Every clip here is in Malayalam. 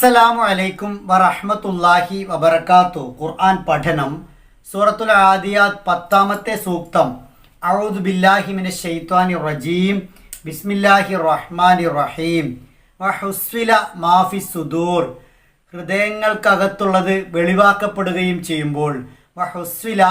അസ്സലാമു അലൈക്കും വറഹ്മത്തുള്ളാഹി വബർക്കാത്തു ഖുർആൻ പഠനം സൂറത്തുൽ ആദിയാത്ത് പത്താമത്തെ സൂക്തം. അഊദു ബില്ലാഹി മിന ഷെയ്ത്വാനി റജീം. ബിസ്മില്ലാഹി റഹ്മാനി റഹീം. വഹുസ്വില മാഫി സുദൂർ. ഹൃദയങ്ങൾക്കകത്തുള്ളത് വെളിവാക്കപ്പെടുകയും ചെയ്യുമ്പോൾ വഹുസ്വില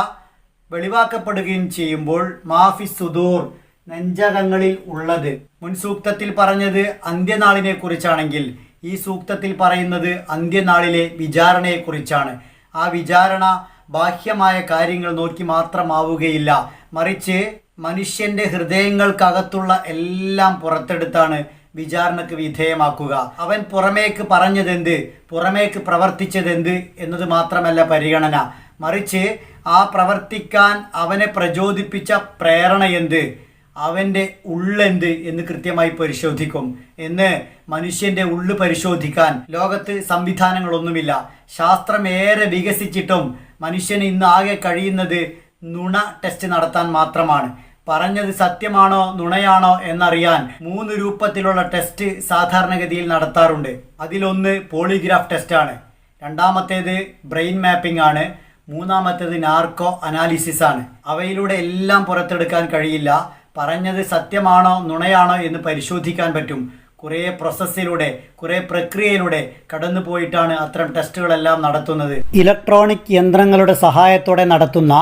വെളിവാക്കപ്പെടുകയും ചെയ്യുമ്പോൾ മാഫി സുദൂർ നെഞ്ചകങ്ങളിൽ ഉള്ളത്. മുൻസൂക്തത്തിൽ പറഞ്ഞത് അന്ത്യനാളിനെ കുറിച്ചാണെങ്കിൽ ഈ സൂക്തത്തിൽ പറയുന്നത് അന്ത്യനാളിലെ വിചാരണയെക്കുറിച്ചാണ്. ആ വിചാരണ ബാഹ്യമായ കാര്യങ്ങൾ നോക്കി മാത്രമാവുകയില്ല. മറിച്ച് മനുഷ്യന്റെ ഹൃദയങ്ങൾക്കകത്തുള്ള എല്ലാം പുറത്തെടുത്താണ് വിചാരണക്ക് വിധേയമാക്കുക. അവൻ പുറമേക്ക് പറഞ്ഞതെന്ത് പുറമേക്ക് പ്രവർത്തിച്ചതെന്ത് എന്നത് മാത്രമല്ല പരിഗണന. മറിച്ച് ആ പ്രവർത്തിക്കാൻ അവനെ പ്രചോദിപ്പിച്ച പ്രേരണ എന്ത്? അവന്റെ ഉള്ളെന്ത് എന്ന് കൃത്യമായി പരിശോധിക്കും. എന്ന് മനുഷ്യന്റെ ഉള്ളു പരിശോധിക്കാൻ ലോകത്ത് സംവിധാനങ്ങളൊന്നുമില്ല. ശാസ്ത്രം ഏറെ വികസിച്ചിട്ടും മനുഷ്യന് ഇന്ന് ആകെ കഴിയുന്നത് നുണ ടെസ്റ്റ് നടത്താൻ മാത്രമാണ്. പറഞ്ഞത് സത്യമാണോ നുണയാണോ എന്നറിയാൻ മൂന്ന് രൂപത്തിലുള്ള ടെസ്റ്റ് സാധാരണഗതിയിൽ നടത്താറുണ്ട്. അതിലൊന്ന് പോളിഗ്രാഫ് ടെസ്റ്റാണ് രണ്ടാമത്തേത് ബ്രെയിൻ മാപ്പിംഗ് ആണ്. മൂന്നാമത്തേത് നാർക്കോ അനാലിസിസ് ആണ്. അവയിലൂടെ എല്ലാം പുറത്തെടുക്കാൻ കഴിയില്ല. പറഞ്ഞത് സത്യമാണോ നുണയാണോ എന്ന് പരിശോധിക്കാൻ പറ്റും. കുറേ പ്രോസസ്സിലൂടെ കുറേ പ്രക്രിയയിലൂടെ കടന്നു പോയിട്ടാണ് അത്തരം ടെസ്റ്റുകളെല്ലാം നടത്തുന്നത്. ഇലക്ട്രോണിക് യന്ത്രങ്ങളുടെ സഹായത്തോടെ നടത്തുന്ന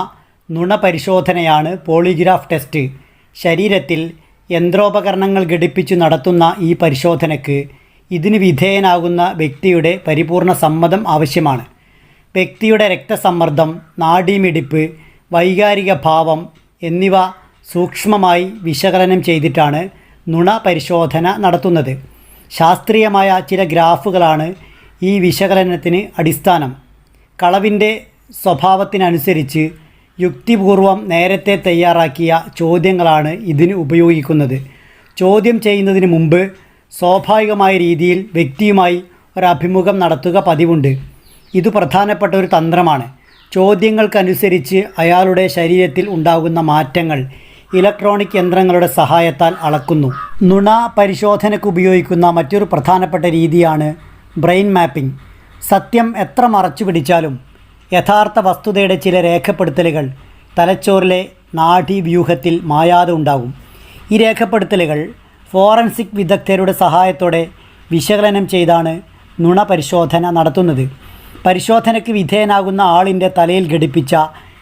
നുണ പരിശോധനയാണ് പോളിഗ്രാഫ് ടെസ്റ്റ്. ശരീരത്തിൽ യന്ത്രോപകരണങ്ങൾ ഘടിപ്പിച്ചു നടത്തുന്ന ഈ പരിശോധനയ്ക്ക് ഇതിന് വിധേയനാകുന്ന വ്യക്തിയുടെ പരിപൂർണ സമ്മതം ആവശ്യമാണ്. വ്യക്തിയുടെ രക്തസമ്മർദ്ദം നാഡീമിടിപ്പ് വൈകാരിക ഭാവം എന്നിവ സൂക്ഷ്മമായി വിശകലനം ചെയ്തിട്ടാണ് നുണ പരിശോധന നടത്തുന്നത്. ശാസ്ത്രീയമായ ചില ഗ്രാഫുകളാണ് ഈ വിശകലനത്തിന് അടിസ്ഥാനം. കളവിന്റെ സ്വഭാവത്തിനനുസരിച്ച് യുക്തിപൂർവം നേരത്തെ തയ്യാറാക്കിയ ചോദ്യങ്ങളാണ് ഇതിന് ഉപയോഗിക്കുന്നത്. ചോദ്യം ചെയ്യുന്നതിന് മുമ്പ് സ്വാഭാവികമായ രീതിയിൽ വ്യക്തിയുമായി ഒരു അഭിമുഖം നടത്തുക പതിവുണ്ട്. ഇത് പ്രധാനപ്പെട്ട ഒരു തന്ത്രമാണ്. ചോദ്യങ്ങൾക്കനുസരിച്ച് അയാളുടെ ശരീരത്തിൽ ഉണ്ടാകുന്ന മാറ്റങ്ങൾ ഇലക്ട്രോണിക് യന്ത്രങ്ങളുടെ സഹായത്താൽ അളക്കുന്നു. നുണ പരിശോധനയ്ക്ക് ഉപയോഗിക്കുന്ന മറ്റൊരു പ്രധാനപ്പെട്ട രീതിയാണ് ബ്രെയിൻ മാപ്പിംഗ്. സത്യം എത്ര മറച്ചു പിടിച്ചാലും യഥാർത്ഥ വസ്തുതയുടെ ചില രേഖപ്പെടുത്തലുകൾ തലച്ചോറിലെ നാഡീവ്യൂഹത്തിൽ മായാതെ ഉണ്ടാകും. ഈ രേഖപ്പെടുത്തലുകൾ ഫോറൻസിക് വിദഗ്ധരുടെ സഹായത്തോടെ വിശകലനം ചെയ്താണ് നുണ പരിശോധന നടത്തുന്നത്. പരിശോധനയ്ക്ക് വിധേയനാകുന്ന ആളിന്റെ തലയിൽ ഘടിപ്പിച്ച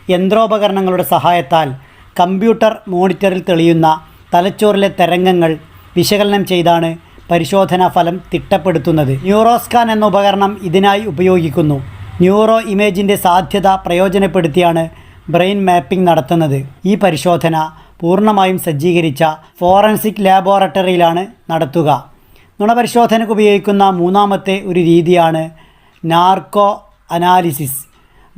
യന്ത്രോപകരണങ്ങളുടെ സഹായത്താൽ കമ്പ്യൂട്ടർ മോണിറ്ററിൽ തെളിയുന്ന തലച്ചോറിലെ തരംഗങ്ങൾ വിശകലനം ചെയ്താണ് പരിശോധനാ ഫലം തിട്ടപ്പെടുത്തുന്നത്. ന്യൂറോസ്കാൻ എന്ന ഉപകരണം ഇതിനായി ഉപയോഗിക്കുന്നു. ന്യൂറോ ഇമേജിന്റെ സാധ്യത പ്രയോജനപ്പെടുത്തിയാണ് ബ്രെയിൻ മാപ്പിംഗ് നടത്തുന്നത്. ഈ പരിശോധന പൂർണമായും സജ്ജീകരിച്ച ഫോറൻസിക് ലാബോറട്ടറിയിലാണ് നടത്തുക. നുണപരിശോധനയ്ക്ക് ഉപയോഗിക്കുന്ന മൂന്നാമത്തെ ഒരു രീതിയാണ് നാർക്കോ അനാലിസിസ്.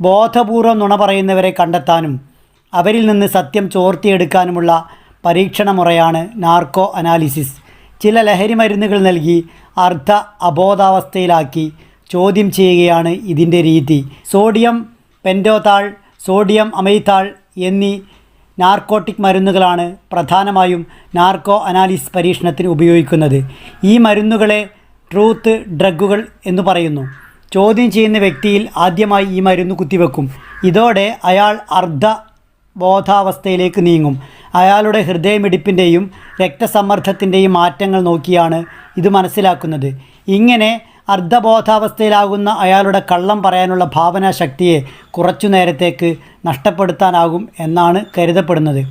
ബോധപൂർവം നുണ പറയുന്നവരെ കണ്ടെത്താനും അവരിൽ നിന്ന് സത്യം ചോർത്തിയെടുക്കാനുമുള്ള പരീക്ഷണമുറയാണ് നാർക്കോ അനാലിസിസ്. ചില ലഹരി മരുന്നുകൾ നൽകി അർദ്ധ അബോധാവസ്ഥയിലാക്കി ചോദ്യം ചെയ്യുകയാണ് ഇതിന്റെ രീതി. സോഡിയം പെൻഡോതാൾ സോഡിയം അമൈതാൾ എന്നീ നാർക്കോട്ടിക് മരുന്നുകളാണ് പ്രധാനമായും നാർക്കോ അനാലിസ് പരീക്ഷണത്തിന് ഉപയോഗിക്കുന്നത്. ഈ മരുന്നുകളെ ട്രൂത്ത് ഡ്രഗുകൾ എന്ന് പറയുന്നു. ചോദ്യം ചെയ്യുന്ന വ്യക്തിയിൽ ആദ്യമായി ഈ മരുന്ന് കുത്തിവെക്കും. ഇതോടെ അയാൾ അർദ്ധ ബോധാവസ്ഥയിലേക്ക് നീങ്ങും. അയാളുടെ ഹൃദയമിടിപ്പിന്റെയും രക്തസമ്മർദ്ദത്തിന്റെയും മാറ്റങ്ങൾ നോക്കിയാണ് ഇത് മനസ്സിലാക്കുന്നത്. ഇങ്ങനെ അർദ്ധബോധാവസ്ഥയിലാകുന്ന അയാളുടെ കള്ളം പറയാനുള്ള ഭാവനാശക്തിയെ കുറച്ചു നേരത്തേക്ക് നഷ്ടപ്പെടുത്താനാകും എന്നാണ് കരുതപ്പെടുന്നത്.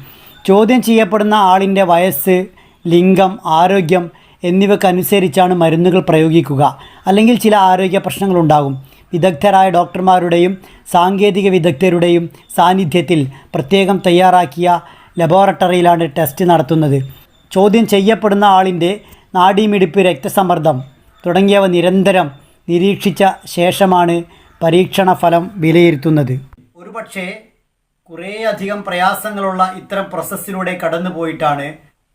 ചോദ്യം ചെയ്യപ്പെടുന്ന ആളിന്റെ വയസ്സ് ലിംഗം ആരോഗ്യം എന്നിവക്കനുസരിച്ചാണ് മരുന്നുകൾ പ്രയോഗിക്കുക. അല്ലെങ്കിൽ ചില ആരോഗ്യ പ്രശ്നങ്ങളുണ്ടാകും. വിദഗ്ധരായ ഡോക്ടർമാരുടെയും സാങ്കേതിക വിദഗ്ധരുടെയും സാന്നിധ്യത്തിൽ പ്രത്യേകം തയ്യാറാക്കിയ ലബോറട്ടറിയിലാണ് ടെസ്റ്റ് നടത്തുന്നത്. ചോദ്യം ചെയ്യപ്പെടുന്ന ആളിന്റെ നാഡീമിടിപ്പ് രക്തസമ്മർദ്ദം തുടങ്ങിയവ നിരന്തരം നിരീക്ഷിച്ച ശേഷമാണ് പരീക്ഷണ ഫലം വിലയിരുത്തുന്നത്. ഒരുപക്ഷേ കുറേയധികം പ്രയാസങ്ങളുള്ള ഇത്തരം പ്രോസസ്സിലൂടെ കടന്നു പോയിട്ടാണ്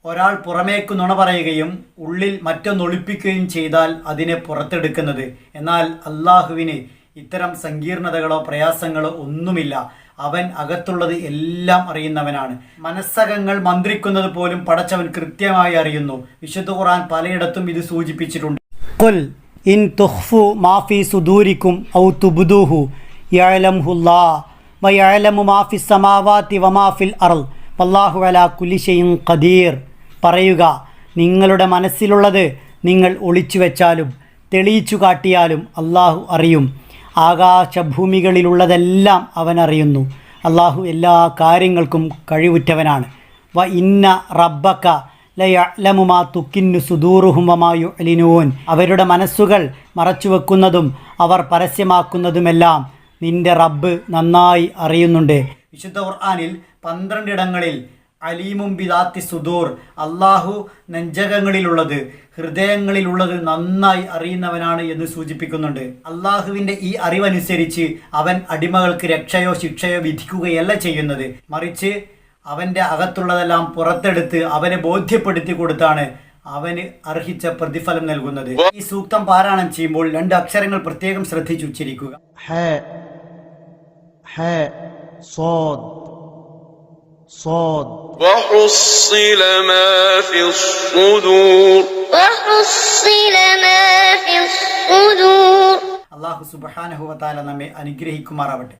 ഒരാൾ പുറമേക്ക് നുണ പറയുകയും ഉള്ളിൽ മറ്റൊന്നൊളിപ്പിക്കുകയും ചെയ്താൽ അതിനെ പുറത്തെടുക്കുന്നത്. എന്നാൽ അള്ളാഹുവിന് ഇത്തരം സങ്കീർണതകളോ പ്രയാസങ്ങളോ ഒന്നുമില്ല. അവൻ അകത്തുള്ളത് എല്ലാം അറിയുന്നവനാണ്. മനസ്സകങ്ങൾ മന്ത്രിക്കുന്നത് പോലും പടച്ചവൻ കൃത്യമായി അറിയുന്നു. വിശുദ്ധ ഖുറാൻ പലയിടത്തും ഇത് സൂചിപ്പിച്ചിട്ടുണ്ട്. ഖദീർ. പറയുക. നിങ്ങളുടെ മനസ്സിലുള്ളത് നിങ്ങൾ ഒളിച്ചു വെച്ചാലും തെളിയിച്ചു കാട്ടിയാലും അള്ളാഹു അറിയും. ആകാശഭൂമികളിലുള്ളതെല്ലാം അവൻ അറിയുന്നു. അള്ളാഹു എല്ലാ കാര്യങ്ങൾക്കും കഴിവുറ്റവനാണ്. വ ഇന്ന റബ്ബക്ക ലയലമുമാ തുക്കിന്നു സുദൂറുഹുമമായു അലിനുവോൻ അവരുടെ മനസ്സുകൾ മറച്ചുവെക്കുന്നതും അവർ പരസ്യമാക്കുന്നതുമെല്ലാം നിന്റെ റബ്ബ് നന്നായി അറിയുന്നുണ്ട്. വിശുദ്ധ ഖുർആാനിൽ പന്ത്രണ്ടിടങ്ങളിൽ അലീമും ബിദാത്തി സുദൂർ. അള്ളാഹു നെഞ്ചകങ്ങളിലുള്ളത് ഹൃദയങ്ങളിലുള്ളത് നന്നായി അറിയുന്നവനാണ് എന്ന് സൂചിപ്പിക്കുന്നുണ്ട്. അള്ളാഹുവിന്റെ ഈ അറിവനുസരിച്ച് അവൻ അടിമകൾക്ക് രക്ഷയോ ശിക്ഷയോ വിധിക്കുകയല്ല ചെയ്യുന്നത്. മറിച്ച് അവന്റെ അകത്തുള്ളതെല്ലാം പുറത്തെടുത്ത് അവനെ ബോധ്യപ്പെടുത്തി കൊടുത്താണ് അവന് അർഹിച്ച പ്രതിഫലം നൽകുന്നത്. ഈ സൂക്തം പാരായണം ചെയ്യുമ്പോൾ രണ്ട് അക്ഷരങ്ങൾ പ്രത്യേകം ശ്രദ്ധിച്ചുച്ചരിക്കുക صاد صاد وحصل ما في الصدور وحصل ما في الصدور അള്ളാഹു സുബാനഹുവത്താല നമ്മെ അനുഗ്രഹിക്കുമാറാവട്ടെ